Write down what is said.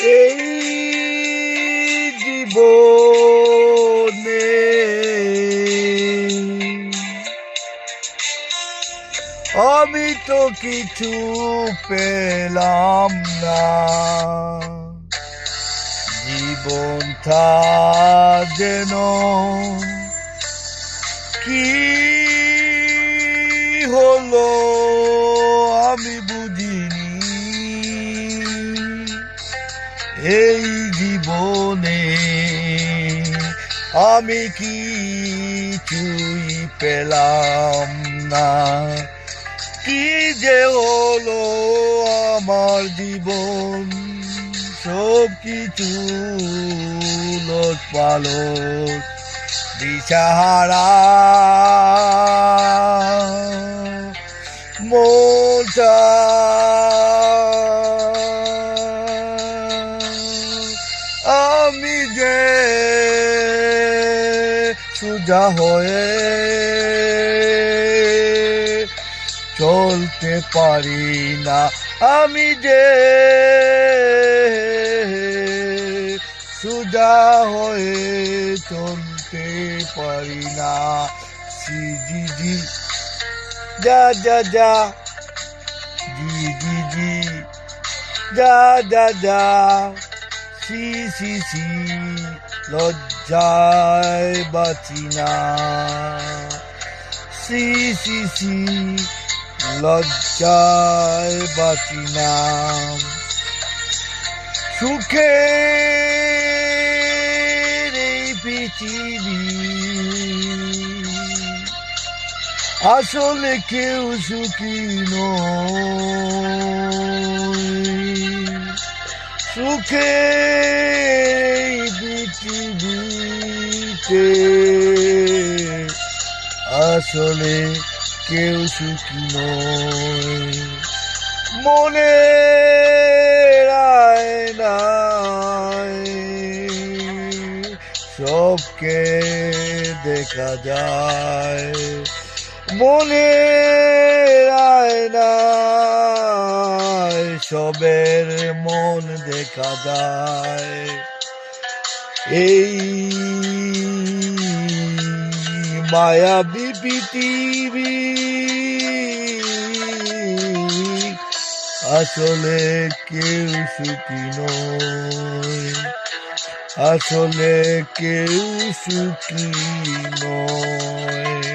এই জীবনে আমি তো কিছু পেলাম না। জীবনটা যেন কি হলো আমি বুঝিনি এই জীবনে আমি কিছুই পেলাম না। কি যে হলো আমার জীবন, সব কিছু লোট পালট দিশাহারা। মোটা সুজা হয়ে চলতে পারি না। আমি যে সুজা হয়ে চলতে পারি না। সি, জি জি, যা যা যা, জি জি জি, যা যা যা। সি সি লজ্জায় বাঁচি না। সি সি লজ্জায় বাঁচি না। পৃথিবী, আসলে কেউ সুখী নয়। এই পৃথিবীতে আসলে কেউ সুখী নয়। মনে সবকে দেখা যায়। মনে নাই সবের মন দেখা যায়। এই মায়াবী পৃথিবী আসলে কেউ সুখী নয়। আসলে কেউ সুখী নয়।